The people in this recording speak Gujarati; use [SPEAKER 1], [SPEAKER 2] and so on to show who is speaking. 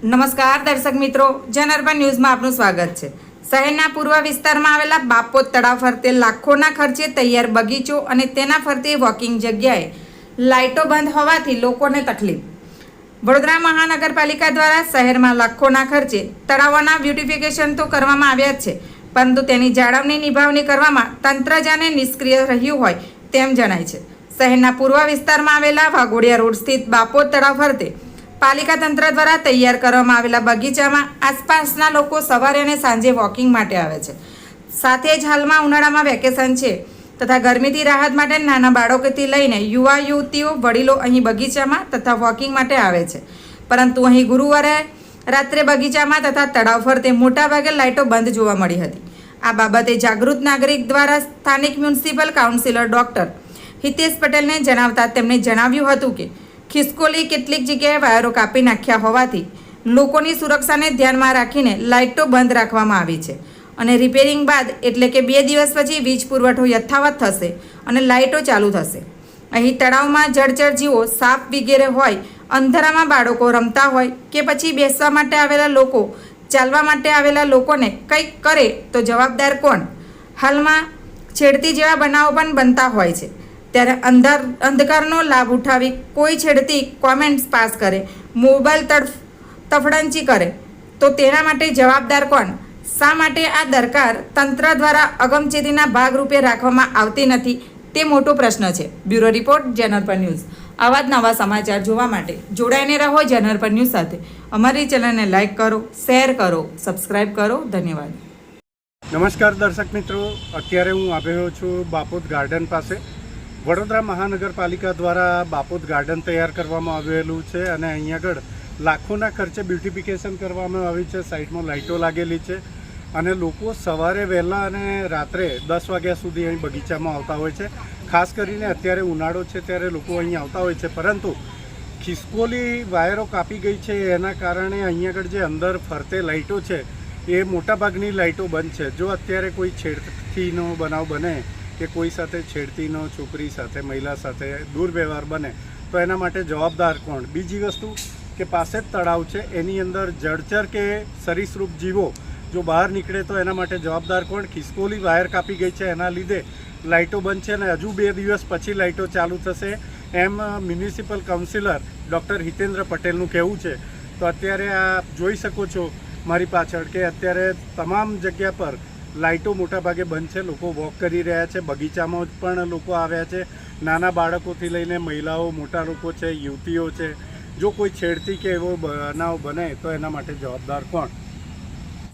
[SPEAKER 1] નમસ્કાર દર્શક મિત્રો જનઅર્બન ન્યૂઝમાં આપનું સ્વાગત છે. શહેરના પૂર્વ વિસ્તારમાં આવેલા બાપોત તળાવ ફરતે લાખોના ખર્ચે તૈયાર બગીચો અને તેના ફરતે વોકિંગ જગ્યાએ લાઇટો બંધ હોવાથી લોકોને તકલીફ. વડોદરા મહાનગરપાલિકા દ્વારા શહેરમાં લાખોના ખર્ચે તળાવોના બ્યુટિફિકેશન તો કરવામાં આવ્યા જ છે, પરંતુ તેની જાળવણી નિભાવણી કરવામાં તંત્ર જાને નિષ્ક્રિય રહ્યું હોય તેમ જણાય છે. શહેરના પૂર્વ વિસ્તારમાં આવેલા વાઘોડિયા રોડ સ્થિત બાપોત તળાવ ફરતે પાલિકા તંત્ર દ્વારા તૈયાર કરવામાં આવેલા બગીચામાં આસપાસના લોકો સવારે અને સાંજે વોકિંગ માટે આવે છે. સાથે જ હાલમાં ઉનાળામાં વેકેશન છે તથા ગરમીથી રાહત માટે નાના બાળકોથી લઈને યુવા, યુવતીઓ, વડીલો અહીં બગીચામાં તથા વોકિંગ માટે આવે છે. પરંતુ અહીં ગુરુવારે રાત્રે બગીચામાં તથા તળાવ ફરતે મોટાભાગે લાઇટો બંધ જોવા મળી હતી. આ બાબતે જાગૃત નાગરિક દ્વારા સ્થાનિક મ્યુનિસિપલ કાઉન્સિલર ડૉક્ટર હિતેશ પટેલને જણાવતા તેમણે જણાવ્યું હતું કે ખિસકોલી કેટલીક જગ્યાએ વાયરો કાપી નાખ્યા હોવાથી લોકોની સુરક્ષાને ધ્યાનમાં રાખીને લાઇટો બંધ રાખવામાં આવી છે. અને રિપેરિંગ બાદ એટલે કે બે દિવસ પછી વીજ પુરવઠો યથાવત થશે અને લાઇટો ચાલુ થશે. અહીં તળાવમાં જળચર જીવો સાપ વગેરે હોય, અંધારામાં બાળકો રમતા હોય કે પછી બેસવા માટે આવેલા લોકો, ચાલવા માટે આવેલા લોકોને કંઈક કરે તો જવાબદાર કોણ? હાલમાં છેડતી જેવા બનાવો પણ બનતા હોય છે. ત્યારે અંધાર અંધકારનો લાભ ઉઠાવી કોઈ છેડતી કોમેન્ટ્સ પાસ કરે મોબાઈલ તરફ તફડંચી કરે. તો તેના માટે જવાબદાર કોણ? શા માટે આ દરકાર તંત્ર દ્વારા અગમચેતીના ભાગરૂપે રાખવામાં આવતી નથી? તે મોટો પ્રશ્ન છે. બ્યુરો રિપોર્ટ જેનર પર ન્યૂઝ આવા જ નવા સમાચાર જોવા માટે જોડાઈને રહો જનરલ પર ન્યૂઝ સાથે. અમારી ચેનલને લાઇક કરો શેર કરો સબસ્ક્રાઇબ કરો. ધન્યવાદ.
[SPEAKER 2] નમસ્કાર દર્શક મિત્રો. અત્યારે હું આવ્યો છું બાપોદ ગાર્ડન પાસે. વડોદરા મહાનગરપાલિકા દ્વારા બાપોદ ગાર્ડન તૈયાર કરવામાં આવેલું છે અને અહીંયા આગળ લાખોના ખર્ચે બ્યુટિફિકેશન કરવામાં આવ્યું છે. સાઈડમાં લાઇટો લાગેલી છે અને લોકો સવારે વહેલા અને રાત્રે દસ વાગ્યા સુધી અહીં બગીચામાં આવતા હોય છે. ખાસ કરીને અત્યારે ઉનાળો છે ત્યારે લોકો અહીં આવતા હોય છે. પરંતુ ખિસકોલી વાયરો કાપી ગઈ છે એના કારણે અહીંયા આગળ જે અંદર ફરતે લાઇટો છે એ મોટાભાગની લાઇટો બંધ છે. જો અત્યારે કોઈ છેડતીનો બનાવ બને કે કોઈ સાથે છેડતીનો, છોકરી સાથે, મહિલા સાથે દુર્વ્યવહાર બને, તો એના માટે જવાબદાર કોણ? બીજી વસ્તુ કે પાસે જ તળાવ છે, એની અંદર જળચર કે સરીસૃપ જીવો જો બહાર નીકળે તો એના માટે જવાબદાર કોણ? ખિસકોલી વાયર કાપી ગઈ છે, એના લીધે લાઇટો બંધ છે અને હજુ બે દિવસ પછી લાઇટો ચાલુ થશે. એમ મ્યુનિસિપલ કાઉન્સિલર ડૉક્ટર હિતેન્દ્ર પટેલનું કહેવું છે. તો અત્યારે આ જોઈ શકો છો મારી પાછળ કે અત્યારે તમામ જગ્યા પર લાઇટો મોટાભાગે બંધ છે, લોકો વોક કરી રહ્યા છે, બગીચામાં પણ લોકો આવ્યા છે. નાના બાળકોથી લઈને મહિલાઓ, મોટા લોકો છે, યુવતીઓ છે. જો કોઈ છેડતી કે એવો બનાવ બને, તો એના માટે જવાબદાર કોણ?